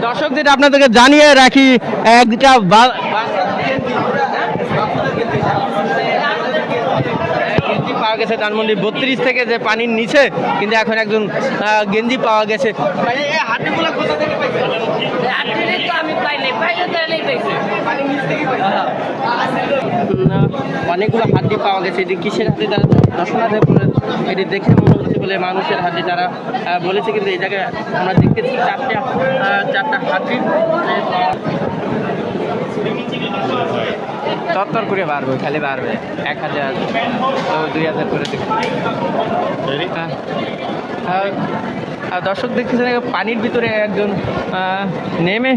দর্শক যেটা আপনাদেরকে জানিয়ে রাখি একটা বা- গেঞ্জি পাওয়া গেছে ধানমন্ডি বত্রিশ থেকে যে পানির নিচে কিন্তু এখন একজন আহ, গেঞ্জি পাওয়া গেছে। না, অনেকগুলো হাড্ডি পাওয়া গেছে এটি কিসের হাড্ডি তারা দর্শনার্থী বলে এটি দেখে মনে হচ্ছে বলে মানুষের হাড্ডি তারা বলেছে কিন্তু এই জায়গায় আমরা দেখতেছি চারটে আহ, চারটা হাড্ডি। তত্তর করে বাড়বে খালি বাড়বে। এক হাজার তো দুই হাজার করে হ্যাঁ। আর দর্শক দেখতেছেন পানির ভিতরে একজন নেমে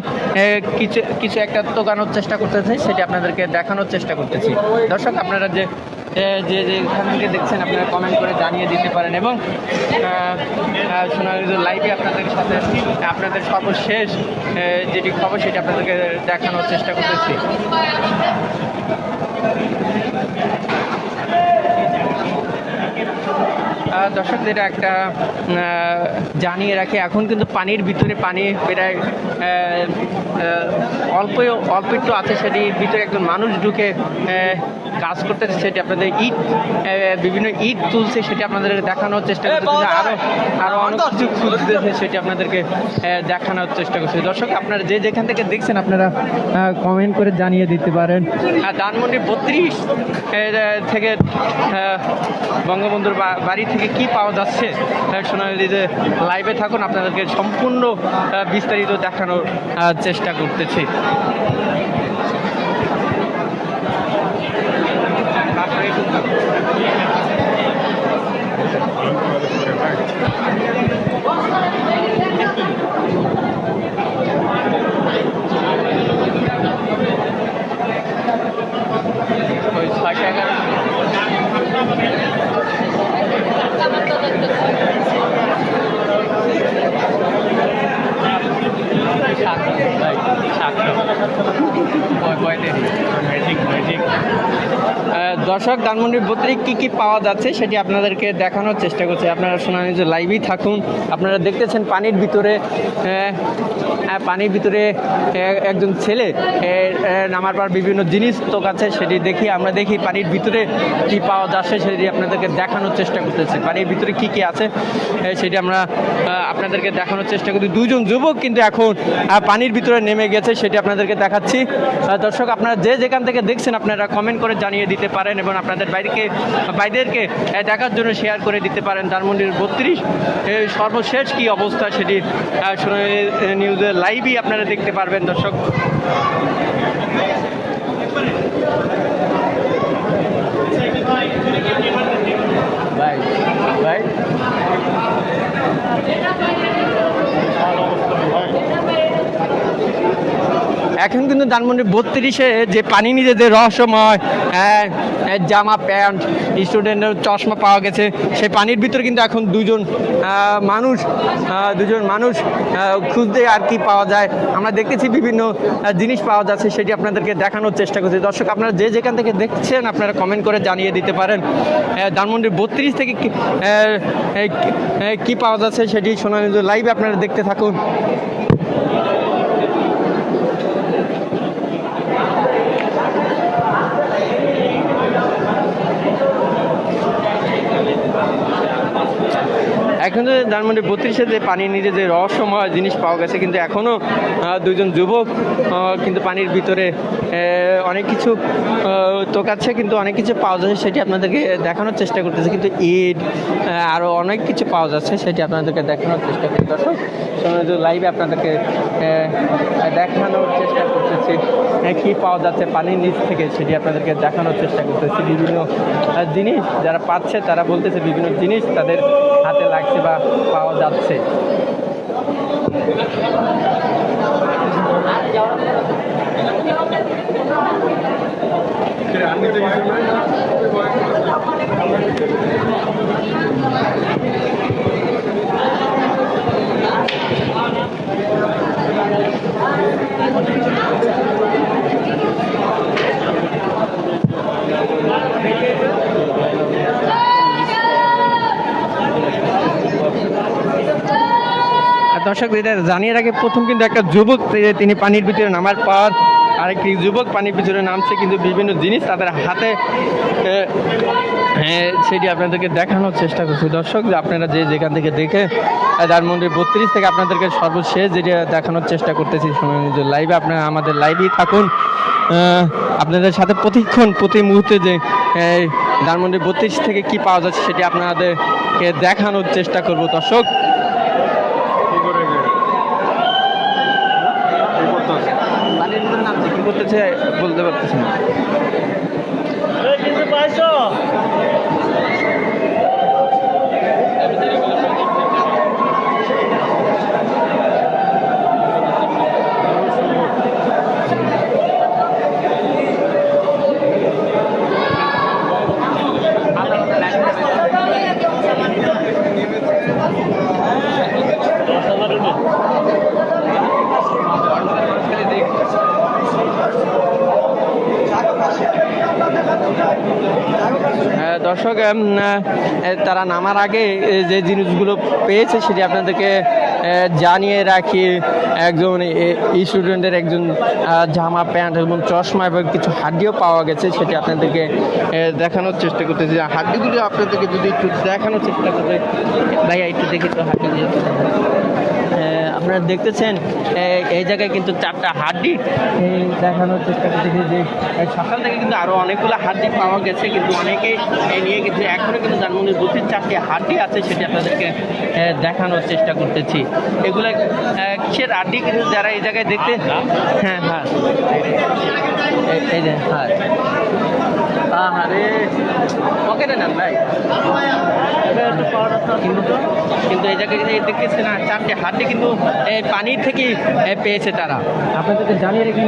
কিছু কিছু একটা তোকানোর চেষ্টা করতেছে সেটি আপনাদেরকে দেখানোর চেষ্টা করতেছি। দর্শক আপনারা যে যে যেখান থেকে দেখছেন, আপনারা কমেন্ট করে জানিয়ে দিতে পারেন এবং সোনার লাইভে আপনাদের সাথে, আপনাদের সর্বশেষ শেষ যেটি খবর সেটি আপনাদেরকে দেখানোর চেষ্টা করতেছি। দর্শকদের একটা জানিয়ে রাখি এখন কিন্তু পানির ভিতরে পানি প্রায় অল্প অল্প একটু আছে সেটি ভিতরে একজন মানুষ ঢুকে কাজ করতেছে সেটি আপনাদের ইট বিভিন্ন ইট তুলছে সেটি আপনাদের দেখানোর চেষ্টা করতেছে আরও আরও অনেক কিছু খুঁজতেছে সেটি আপনাদেরকে দেখানোর চেষ্টা করছে। দর্শক আপনারা যে যেখান থেকে দেখছেন আপনারা কমেন্ট করে জানিয়ে দিতে পারেন। আর ধানমন্ডি বত্রিশ থেকে বঙ্গবন্ধুর বাড়ি থেকে কি পাওয়া যাচ্ছে? সোনালি যে লাইভে থাকুন আপনাদেরকে সম্পূর্ণ বিস্তারিত দেখানোর চেষ্টা করতেছি। ওই দর্শক ভিতরে কী কী পাওয়া যাচ্ছে সেটি আপনাদেরকে দেখানোর চেষ্টা করছি। আপনারা শোনানি যে লাইভই থাকুন, আপনারা দেখতেছেন পানির ভিতরে পানির ভিতরে একজন ছেলে নামার পর বিভিন্ন জিনিস তোকাচ্ছে সেটি দেখি আমরা দেখি পানির ভিতরে কি পাওয়া যাচ্ছে সেটি আপনাদেরকে দেখানোর চেষ্টা করতেছি। পানির ভিতরে কি কি আছে সেটি আমরা আপনাদেরকে দেখানোর চেষ্টা করি দুজন যুবক কিন্তু এখন পানির ভিতরে নেমে গেছে সেটি আপনাদেরকে দেখাচ্ছি। দর্শক আপনারা যে যেখান থেকে দেখছেন আপনারা কমেন্ট করে জানিয়ে দিতে পারেন এবং আপনাদের বাইরেকে বাইরেরকে আহ, দেখার জন্য শেয়ার করে দিতে পারেন। ধানমন্ডির বত্রিশ সর্বশেষ কি অবস্থা সেটি নিউজের লাইভই আপনারা দেখতে পারবেন দর্শক। ভাই ভাই। এখন কিন্তু ধানমন্ডি বত্রিশে যে পানি নিতে যে রহস্যময় আহ, আহ, জামা প্যান্ট স্টুডেন্টের চশমা পাওয়া গেছে সেই পানির ভিতরে কিন্তু এখন দুজন মানুষ দুজন মানুষ খুঁজতে আর কি পাওয়া যায়। আমরা দেখতেছি বিভিন্ন জিনিস পাওয়া যাচ্ছে সেটি আপনাদেরকে দেখানোর চেষ্টা করছি। দর্শক আপনারা যে যেখান থেকে দেখছেন আপনারা কমেন্ট করে জানিয়ে দিতে পারেন ধানমন্ডির বত্রিশ থেকে কি পাওয়া যাচ্ছে সেটি শোনা লাইভে আপনারা দেখতে থাকুন। এখন যে ধানমন্ডি বত্রিশে যে পানির নিচে যে রহস্যময় জিনিস পাওয়া গেছে, কিন্তু এখনও দুজন যুবক কিন্তু পানির ভিতরে অনেক কিছু তোকাচ্ছে, কিন্তু অনেক কিছু পাওয়া যাচ্ছে, সেটি আপনাদেরকে দেখানোর চেষ্টা করতেছে। কিন্তু ইট আরও অনেক কিছু পাওয়া যাচ্ছে, সেটি আপনাদেরকে দেখানোর চেষ্টা করি। দর্শক লাইভে আপনাদেরকে দেখানোর চেষ্টা কাছে হ্যাঁ, কী পাওয়া যাচ্ছে? পানির নিচ থেকে সেটি আপনাদেরকে দেখানোর চেষ্টা করতেছি। বিভিন্ন জিনিস যারা পাচ্ছে, তারা বলতেছে বিভিন্ন জিনিস তাদের হাতে লাগছে বা পাওয়া যাচ্ছে। আমি দর্শক জানিয়ে রাখে, প্রথম কিন্তু একটা যুবক তিনি পানির ভিতরে নামার পর আরেকটি যুবক পানির ভিতরে নামছে, কিন্তু বিভিন্ন জিনিস তাদের হাতে সেটি আপনাদেরকে দেখানোর চেষ্টা করছি। দর্শক আপনারা যে যেখান থেকে দেখে ধানমন্ডি বত্রিশ থেকে আপনাদেরকে সর্বশেষ যেটা দেখানোর চেষ্টা করতেছি লাইভে আপনারা আমাদের লাইভেই থাকুন। আপনাদের সাথে প্রতিক্ষণ, প্রতি মুহূর্তে যে এই ধানমন্ডি বত্রিশ থেকে কি পাওয়া যাচ্ছে, সেটি আপনাদেরকে দেখানোর চেষ্টা করব। দর্শক পানির ভিতরে নামছে কি করতেছে বলতে পারতেছি না। দর্শক তারা নামার আগে যে জিনিসগুলো পেয়েছে সেটি আপনাদেরকে জানিয়ে রাখি। একজন স্টুডেন্টের একজন জামা, প্যান্ট এবং চশমা এবং কিছু হাড্ডিও পাওয়া গেছে, সেটি আপনাদেরকে দেখানোর চেষ্টা করতেছি। হাড্ডিগুলো আপনাদেরকে যদি একটু দেখানোর চেষ্টা করতে ভাইয়া, একটু দেখি তো হাড্ডিগুলো আপনারা দেখতেছেন এই জায়গায় কিন্তু চারটা হাড্ডি। দেখানোর চেষ্টা করতেছি যে সকাল থেকে কিন্তু আরও অনেকগুলো হাড্ডি পাওয়া গেছে, কিন্তু অনেকে নিয়ে গেছে এখনও কিন্তু ধানমন্ডির দু তিন চারটি হাড্ডি আছে সেটি আপনাদেরকে দেখানোর চেষ্টা করতেছি। এগুলো কিসের হাড্ডি কিন্তু যারা এই জায়গায় দেখতে হ্যাঁ হ্যাঁ। হ্যাঁ। আরে পকেটে নেন ভাই। কিন্তু কিন্তু এই জায়গায় দেখতেছে না চারটে হাড্ডি কিন্তু এই পানির থেকেই পেয়েছে তারা। আপনাদেরকে জানিয়ে রেখে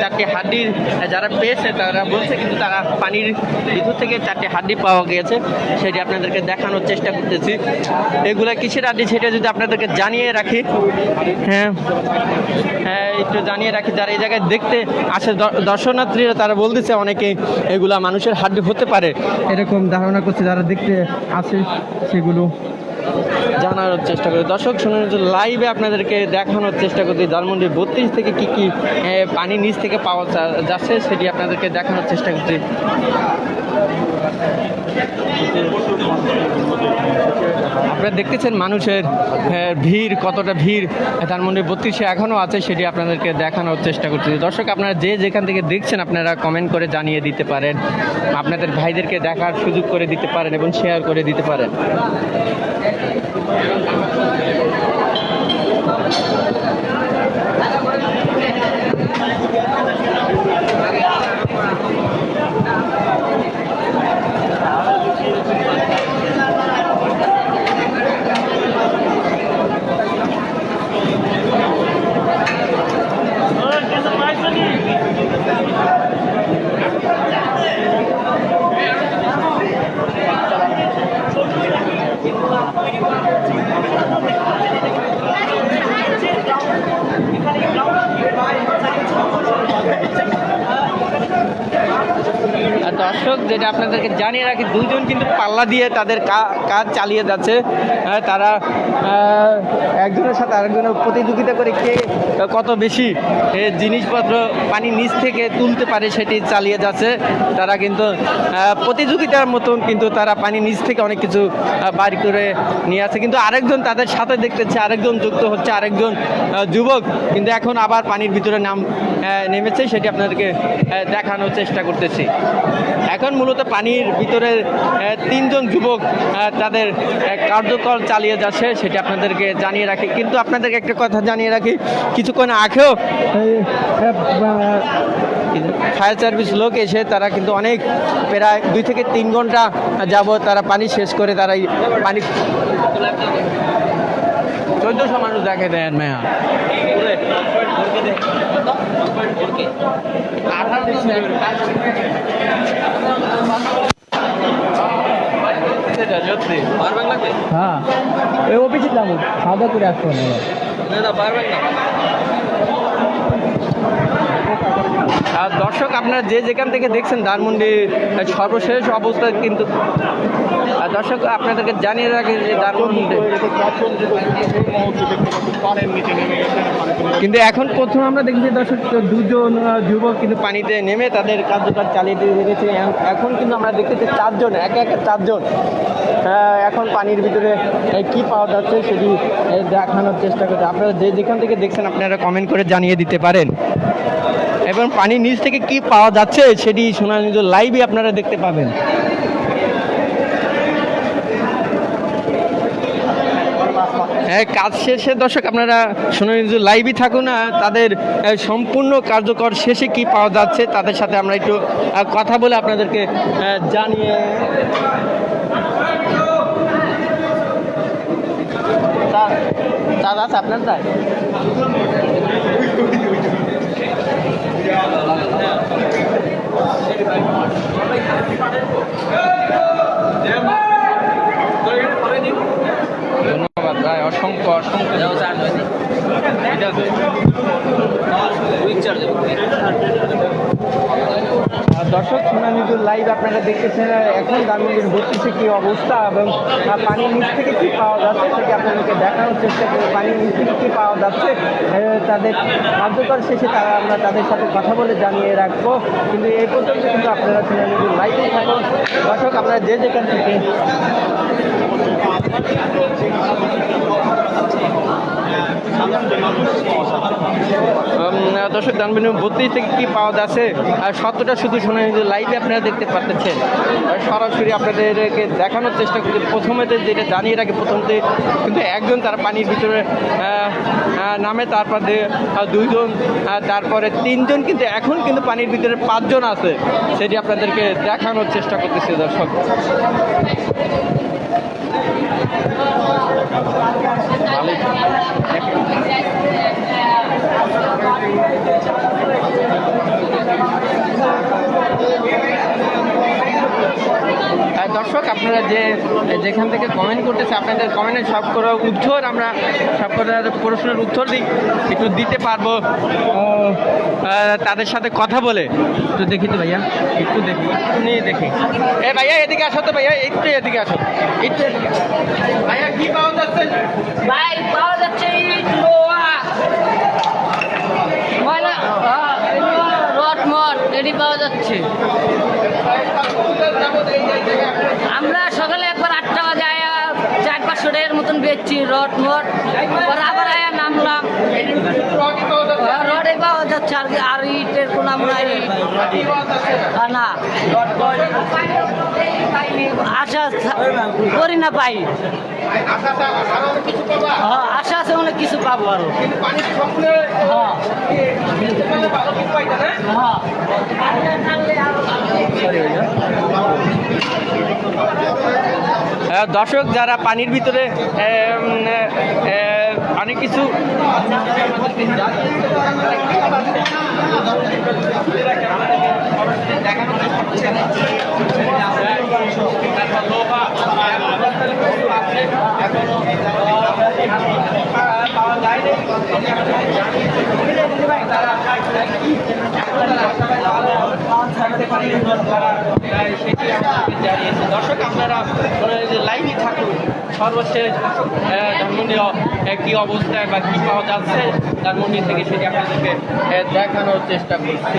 চারটে হাড্ডি যারা পেয়েছে তারা বলছে কিন্তু তারা পানির ভিতর থেকে চারটে হাড্ডি পাওয়া গিয়েছে। সেটি আপনাদেরকে দেখানোর চেষ্টা করতেছি। এগুলা কিসের হাড্ডি সেটা যদি আপনাদেরকে জানিয়ে রাখি? হ্যাঁ হ্যাঁ একটু জানিয়ে রাখি। যারা এই জায়গায় দেখতে আসে দর্শনার্থীরা তারা বলতেছে অনেকে এগুলা মানুষের হাড্ডি হতে পারে। এরকম ধারণা করছে যারা দেখতে আসে সেগুলো। জানার চেষ্টা করি। দর্শক শুনুন লাইভে আপনাদেরকে দেখানোর চেষ্টা করছি। ধানমন্ডি বত্রিশ থেকে কি কি পানি নিচ থেকে পাওয়া যাচ্ছে সেটি আপনাদেরকে দেখানোর চেষ্টা করছি। আপনারা দেখতেছেন মানুষের ভিড়, কতটা ভিড় ধানমন্ডি বত্রিশে এখনও আছে, সেটি আপনাদেরকে দেখানোর চেষ্টা করছি দর্শক, আপনারা যে যেখান থেকে দেখছেন, আপনারা কমেন্ট করে জানিয়ে দিতে পারেন। আপনাদের ভাইদেরকে দেখার সুযোগ করে দিতে পারেন এবং শেয়ার করে দিতে পারেন আর দর্শক যেটা রাখি দুজন কিন্তু পাল্লা দিয়ে তাদের কাজ চালিয়ে যাচ্ছে। তারা একজনের সাথে আরেকজনের প্রতিযোগিতা করে কে কত বেশি জিনিসপত্র পানি নিচ থেকে তুলতে পারে সেটি চালিয়ে যাচ্ছে। তারা কিন্তু প্রতিযোগিতার মতন কিন্তু তারা পানি নিচ থেকে অনেক কিছু বাড়ি করে নিয়ে আসে কিন্তু আরেকজন তাদের সাথে দেখতেছে আরেকজন যুক্ত হচ্ছে, আরেকজন যুবক কিন্তু এখন আবার পানির ভিতরে নাম নেমেছে। সেটি আপনাদেরকে দেখানোর চেষ্টা করতেছি। এখন মূলত পানির ভিতরে তিনজন যুবক তাদের কার্যকর চালিয়ে যাচ্ছে, সেটা আপনাদেরকে জানিয়ে রাখি। কিন্তু আপনাদেরকে একটা কথা জানিয়ে রাখি, কিছুক্ষণ আগেও ফায়ার সার্ভিস লোক এসে তারা কিন্তু অনেক, প্রায় দুই থেকে তিন ঘণ্টা যাব তারা পানি শেষ করে তারা পানি চোদ্দশো মানুষ দেখে দেন মেয়া সত্যি পারবেন লাগবে হ্যাঁ ওই অফিসে যাব খাওয়া দাওয়া করে আসব না না না পারবেন না আর দর্শক আপনারা যে যেখান থেকে দেখছেন ধানমন্ডি সর্বশেষ অবস্থা কিন্তু আর দর্শক আপনাদেরকে জানিয়ে রাখি যে ধানমন্ডি কিন্তু এখন প্রথম আমরা দেখছি দর্শক দুজন যুবক কিন্তু পানিতে নেমে তাদের কার্যকাজ চালিয়ে দিয়ে রেখেছে। এখন কিন্তু আমরা দেখতেছি চারজন একে একে চারজন এখন পানির ভিতরে কি পাওয়া যাচ্ছে সেটি দেখানোর চেষ্টা করছে। আপনারা যে যেখান থেকে দেখছেন আপনারা কমেন্ট করে জানিয়ে দিতে পারেন। এবং পানির নিচ থেকে কি পাওয়া যাচ্ছে সেটি শোনা লাইভে আপনারা দেখতে পাবেন। হ্যাঁ কাজ শেষে দর্শক, আপনারা শুনে লাইভই থাকুন তাদের সম্পূর্ণ কার্যকর শেষে কি পাওয়া যাচ্ছে তাদের সাথে আমরা একটু কথা বলে আপনাদেরকে জানিয়ে আছে আপনার তাই ধন্যবাদ ভাই অসংখ্য অসংখ্য দর্শক লাইভ আপনারা দেখতেছেন এখন ধানমন্ডির বত্রিশে কী অবস্থা এবং পানির নিচ থেকে কী পাওয়া যাচ্ছে সেটি আপনাদেরকে দেখানোর চেষ্টা করি পানির নিচ থেকে কী পাওয়া যাচ্ছে তাদের কার্যকর শেষে তারা আমরা তাদের সাথে কথা বলে জানিয়ে রাখব। কিন্তু এই পর্যন্ত কিন্তু আপনারা শুনানিজুর লাইভে থাকুন। দর্শক আপনারা যে যেখান থেকে 제가 দর্শক জানবেন বত্রিশ থেকে কী পাওয়া যাচ্ছে? আর সত্যটা শুধু শুনে লাইভে আপনারা দেখতে পাচ্ছেন সরাসরি আপনাদেরকে দেখানোর চেষ্টা করছি। প্রথমে তো যেটা জানিয়ে রাখি প্রথমতে কিন্তু একজন তার পানির ভিতরে নামে, তারপর দুইজন তারপরে তিনজন, কিন্তু এখন কিন্তু পানির ভিতরে পাঁচজন আছে। সেটি আপনাদেরকে দেখানোর চেষ্টা করতেছে, দর্শক। দর্শক, আপনারা যে যেখান থেকে কমেন্ট করতেছে, আপনাদের কমেন্টের সব করে উত্তর আমরা সব করে প্রশ্নের উত্তর দিই। একটু দিতে পারব। তাদের সাথে কথা বলে। একটু দেখি তো ভাইয়া। একটু দেখি। নিয়ে দেখি। এ ভাইয়া, এদিকে আসো তো ভাইয়া। একটু এদিকে আসো। একটু এদিকে ভাইয়া, কি পাওয়া যাচ্ছে ইট লোহা ময়লা হ্যাঁ, লোহা, রড মট পাওয়া যাচ্ছে। আমরা সকালে একবার আটটা বাজে আয়া চার পাঁচশো টাকার মতন বেচছি, রড পরে আবার আয়া নামলাম। রডে পাওয়া যাচ্ছে, আর আর ইটের কোনো আমরা না। আশা করি না পাই। হ্যাঁ আশা আছে, অনেক কিছু পাবো আরও। হ্যাঁ। হ্যাঁ দর্শক, যারা পানির ভিতরে অনেক কিছু দর্শক আপনারা লাইভই থাকুন। সর্বশেষ আহ, ধানমন্ডি আহ, কি অবস্থায় বা কি পাওয়া যাচ্ছে ধানমন্ডি থেকে সেটি আপনাদেরকে দেখানোর চেষ্টা করছি।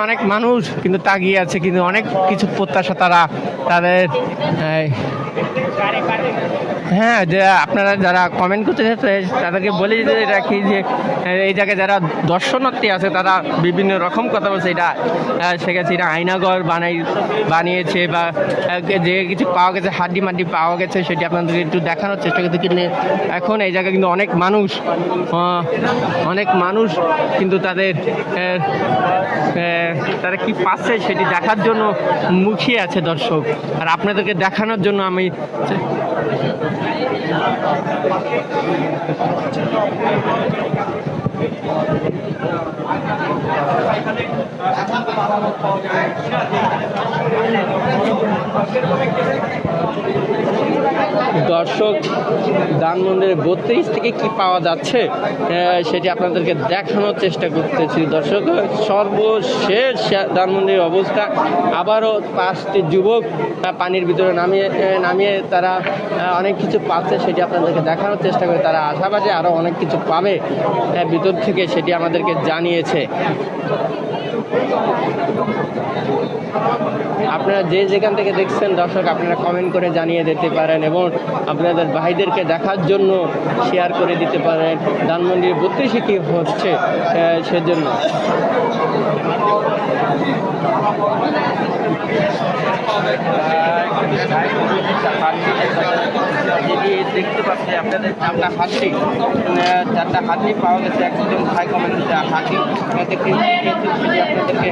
অনেক মানুষ কিন্তু তাগিয়ে আছে কিন্তু অনেক কিছু প্রত্যাশা তারা তাদের হ্যাঁ। যে আপনারা যারা কমেন্ট করতে তাদেরকে বলে দিতে রাখি যে এই জায়গায় যারা দর্শনার্থী আছে, তারা বিভিন্ন রকম কথা বলছে। এটা সেখানে এটা আয়নাগর বানাই, বানিয়েছে বা যে কিছু পাওয়া গেছে, হাড্ডি মাড্ডি পাওয়া গেছে, সেটি আপনাদেরকে একটু দেখানোর চেষ্টা করতে কিন্তু এখন এই জায়গায় কিন্তু অনেক মানুষ অনেক মানুষ কিন্তু তাদের তারা কি পাচ্ছে সেটি দেখার জন্য মুখিয়ে আছে দর্শক। আর আপনাদেরকে দেখানোর জন্য আমি Thank you. দর্শক ধানমন্দিরের বত্রিশ থেকে কি পাওয়া যাচ্ছে সেটি আপনাদেরকে দেখানোর চেষ্টা করতেছি। দর্শক সর্বশেষ ধানমন্দিরের অবস্থা। আবারও পাঁচটি যুবক পানির ভিতরে নামিয়ে নামিয়ে তারা অনেক কিছু পাচ্ছে সেটি আপনাদেরকে দেখানোর চেষ্টা করে। তারা আশাবাদী আরও অনেক কিছু পাবে। আহ, ভিতর থেকে সেটি আমাদেরকে জানিয়েছে। আপনারা যে যেখান থেকে দেখছেন, দর্শক, আপনারা কমেন্ট করে জানিয়ে দিতে পারেন এবং আপনাদের ভাইদেরকে দেখার জন্য শেয়ার করে দিতে পারেন। ধানমন্ডির বত্রিশে কী হচ্ছে সেজন্য। যদি দেখতে পাচ্ছি আপনাদের চারটা হাতি চারটা হাতি পাওয়া গেছে। কমেন্ট হাতি সেটি আপনাদেরকে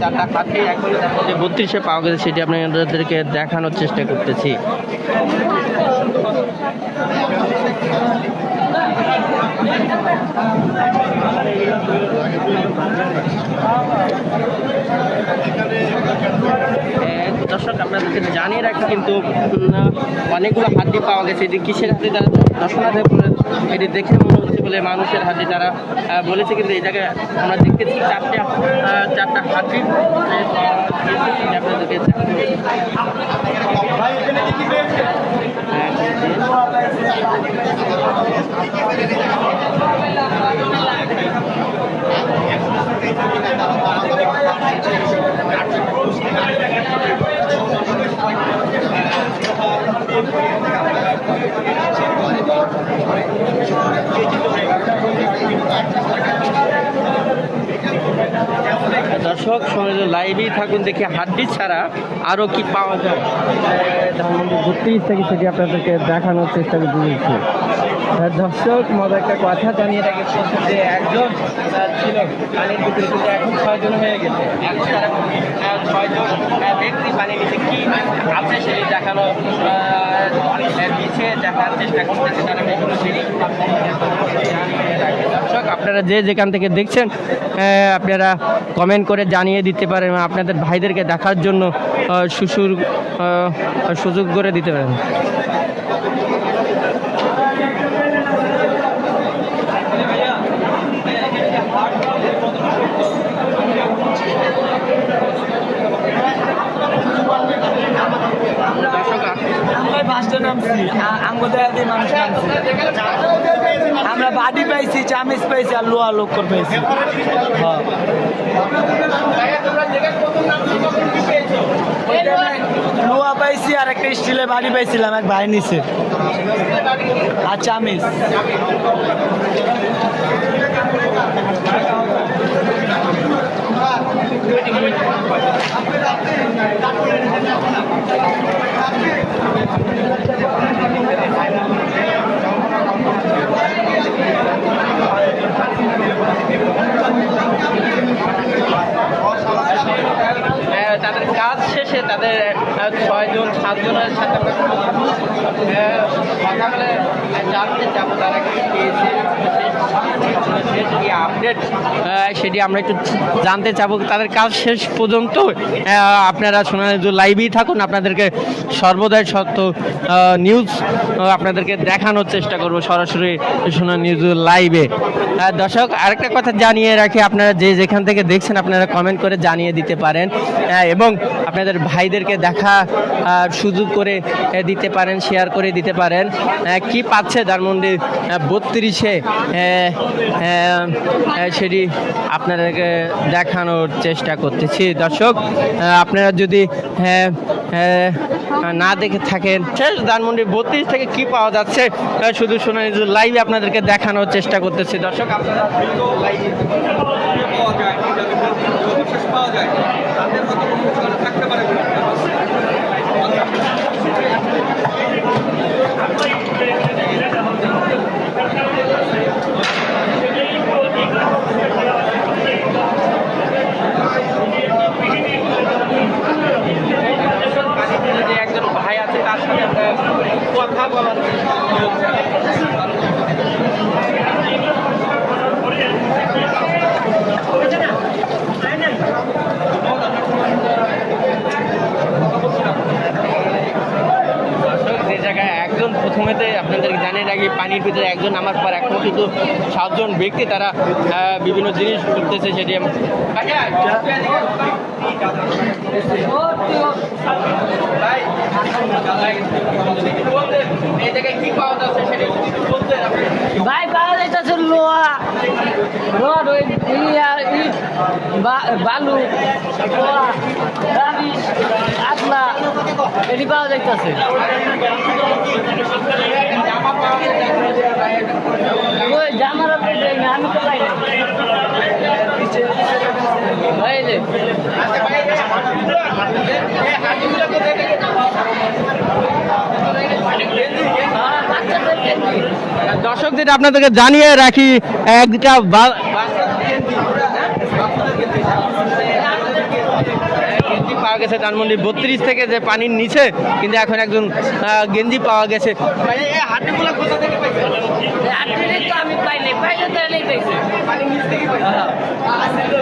চারটা হাতি এখন তার বত্রিশে পাওয়া গেছে, সেটি আপনাদেরকে দেখানোর চেষ্টা করতেছি। দর্শক আপনাদেরকে জানিয়ে রাখি কিন্তু অনেকগুলো হাড্ডি পাওয়া গেছে। এটি কিসের হাড্ডি তারা দর্শনার্থী এটি দেখে মনে হচ্ছে বলে মানুষের হাড্ডি তারা বলেছে কিন্তু এই জায়গায় আমরা দেখতেছি চারটে চারটা পাওয়া গেছে, দর্শক লাইভেই থাকুন, দেখে হাড্ডি ছাড়া আরও কি পাওয়া যায়। ধানমন্ডি বত্রিশ থেকে সেটি আপনাদেরকে দেখানোর চেষ্টা করছি দর্শক মজা একটা কথা জানিয়ে রাখি যে একজন ছিল। এখন ছয়জন হয়ে গেছে। এখন তারা আহ, ছয়জন আহ, ব্যক্তি পানির নিচে কি আছে দেখানো আপনারা যে যেখান থেকে দেখছেন আপনারা কমেন্ট করে জানিয়ে দিতে পারেন আপনাদের ভাইদেরকে দেখার জন্য সুসুর সুযোগ করে দিতে পারেন। আমরা বাড়ি পাইছি, চামিচ পাইছি আর লোহা লোক পাইছি। হ্যাঁ। লোহা পাইছি আর একটা স্টিলের বাড়ি পাইছিলাম, এক ভাই নিচে আর চামিচ। তাদের কাজ শেষে তাদের ছয়জন, সাতজনের সাথে কথা বলে জানতে চাবো তারা কি পেয়েছে সেটি আমরা একটু জানতে চাবো। তাদের কাজ শেষ পর্যন্ত আপনারা শোনা লাইভেই থাকুন। আপনাদেরকে সর্বদাই সত্য নিউজ আপনাদেরকে দেখানোর চেষ্টা করব সরাসরি শোনা নিউজ লাইভে দর্শক, আরেকটা কথা জানিয়ে রাখি, আপনারা যে যেখান থেকে দেখছেন, আপনারা কমেন্ট করে জানিয়ে দিতে পারেন। এবং আপনাদের ভাইদেরকে দেখা সুযোগ করে দিতে পারেন শেয়ার করে দিতে পারেন। কি পাচ্ছে ধানমন্ডি বত্রিশে? সেটি আপনাদেরকে দেখানোর চেষ্টা করতেছি। দর্শক আপনারা যদি না দেখে থাকেন, শেষ ধানমন্ডি বত্রিশ থেকে কি পাওয়া যাচ্ছে শুধু শোনা লাইভে আপনাদেরকে দেখানোর চেষ্টা করতেছি। দর্শক, আপনারা live- যে একজন ভাই আছে তার সাথে আমরা কথা বলার চেষ্টা করব। দর্শক, যে জায়গায় একজন প্রথমেতে আপনাদেরকে জানিয়ে রাখি, পানির ভিতরে একজন আমার পর এখন কিন্তু সাতজন ব্যক্তি তারা বিভিন্ন জিনিস করতেছে সেটি ভাই, পাওয়া যাইতেছে ইয়া, ইট বালু আটলা এটি পাওয়া যাইতেছে। জামার আমি তো না দর্শক যেটা আপনাদেরকে জানিয়ে রাখি একটা পাওয়া গেছে ধানমন্ডি বত্রিশ থেকে যে পানির নিচে কিন্তু এখন একজন গেঞ্জি পাওয়া গেছে।